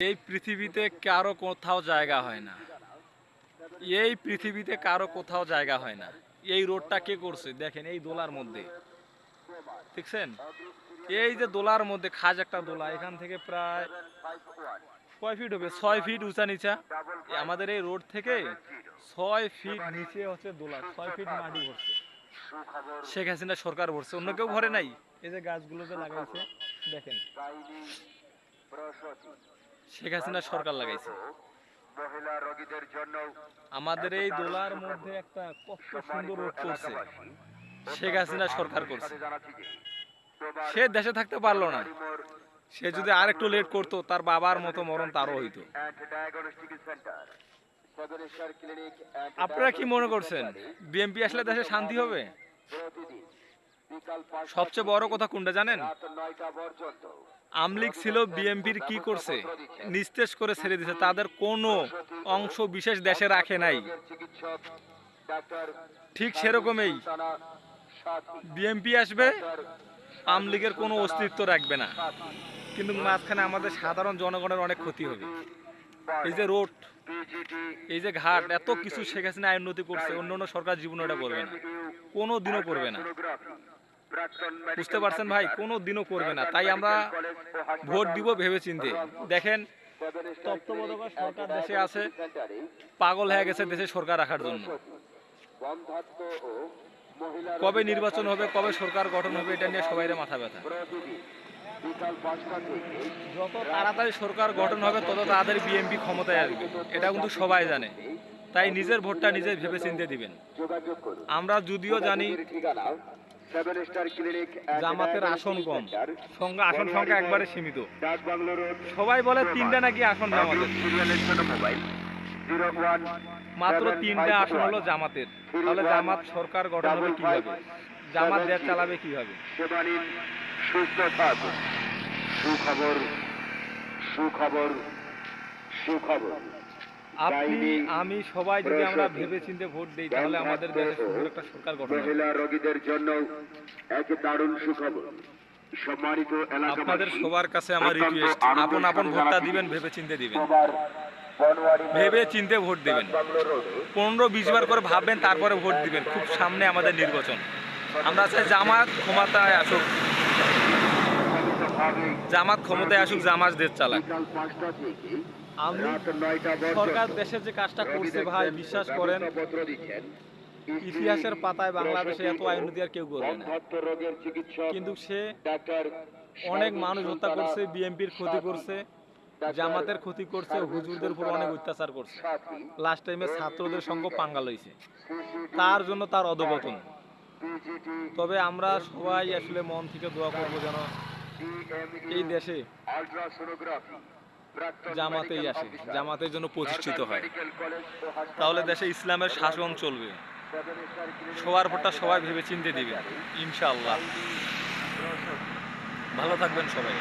এই পৃথিবীতে কারও কোথাও জায়গা হয় না। এই পৃথিবীতে কারও কোথাও জায়গা হয় না। এই রোডটা কে করছে? দেখেন এই দোলার মধ্যে। দেখছেন? এই যে দোলার মধ্যে খাজ একটা দোলা, এখান থেকে প্রায় কয় ফিট হবে? ছয় ফিট উঁচা নিচা। আমাদের এই রোড থেকে ছয় ফিট নিচে হচ্ছে দোলা, ছয় ফিট মাটি ভরছে। শেখ হাসিনা সরকার ভরছে, অন্য কেউ ভরে নাই? এই যে গাছগুলো যে লাগাইছে, দেখেন। শেখ হাসিনা সরকার লাগাইছে। মহিলা রোগীদের জন্য আমাদের এই দোলার মধ্যে একটা কত সুন্দর রোড করছে। শেখ হাসিনা সরকার করছে। সে দেশে থাকতে পারল না। সে যদি আর একটু লেট করতো, তার বাবার মতো মরণ তারও হইতো। আপনারা কি মনে করছেন বিএমপি আসলে দেশে শান্তি হবে? সবচেয়ে বড় কথা কোনটা জানেন? আমলিগ ছিল বিএমপির কি করছে? নিস্তেজ করে ছেড়ে দিছে। তাদের কোনো অংশ বিশেষ দেশে রাখে নাই। ঠিক সেরকমই বিএমপি আসবে, আমলিগের কোনো অস্তিত্ব রাখবে না। কিন্তু মাঝখানে আমাদের সাধারণ জনগণের অনেক ক্ষতি হবে। এই যে রোড, এই যে ঘাট, এত কিছু শেখ হাসিনা উন্নতি করছে অন্য অন্য সরকার জীবনে এটা করবে না। কোনো দিনও করবে না। বুঝতে পারছেন ভাই কোনো দিনও করবে না। তাই আমরা ভোট দিব ভেবে চিনতে দেখেন তত্ত্বাবধায়ক সরকার দেশে আছে পাগল হয়ে গেছে দেশে সরকার রাখার জন্য। কবে নির্বাচন হবে কবে সরকার গঠন হবে এটা নিয়ে সবাই মাথা ব্যথা। যত তাড়াতাড়ি সরকার গঠন হবে তত তাড়াতাড়ি বিএনপি ক্ষমতায় আসবে। এটা কিন্তু সবাই জানে। তাই নিজের ভোটটা নিজে ভেবে চিনতে দিবেন। আমরা যদিও জানি যোগাযোগের ঠিকানা সেভেন স্টার ক্লিনিক জামাতের আসন কম। সংখ্যা আসন সংখ্যা একবারে সীমিত। ডাক বাংলো রোড সবাই বলে তিনটা নাকি আসন জামাতের মাত্র তিনটা আসন হলো জামাতের। তাহলে জামাত সরকার গঠন হবে কীভাবে? জামাত দেশ চালাবে কীভাবে? সুখবর সুখবর সুখবর। আপনি আমি সবাই যদি আমরা ভেবে চিনতে ভোট দিই তাহলে আমাদের দেশে সুন্দর একটা সরকার গঠন হবে। মহিলা রোগীদের জন্য এক দারুণ সুখবর। সম্মানিত আপনাদের সবার কাছে আমার রিকোয়েস্ট আপন আপন ভোটটা দিবেন ভেবে চিনতে দিবেন ভেবে চিনতে ভোট দিবেন। পনেরো বিশ বার করে ভাববেন তারপরে ভোট দিবেন। খুব সামনে আমাদের নির্বাচন। আমরা চাই জামাত ক্ষমতায় আসুক। জামাত ক্ষমতায় আসুক জামাত দেশ চালাক। আমি সরকার দেশের যে কাজটা করছে ভাই বিশ্বাস করেন ইতিহাসের পাতায় বাংলাদেশে এত আইন আর কেউ করবে না। কিন্তু সে অনেক মানুষ হত্যা করছে বিএনপির ক্ষতি করছে জামাতের ক্ষতি করছে হুজুরদের উপর অনেক অত্যাচার করছে। লাস্ট টাইমে ছাত্রদের সঙ্গে পাঙ্গা লইছে। তার জন্য তার অধপতন। তবে আমরা সবাই আসলে মন থেকে দোয়া করব যেন এই দেশে জামাতেই আসে জামাতের জন্য প্রতিষ্ঠিত হয়। তাহলে দেশে ইসলামের শাসন চলবে। সবার ভোটটা সবাই ভেবে চিনতে দিবে। ইনশাআল্লাহ। ভালো থাকবেন সবাই।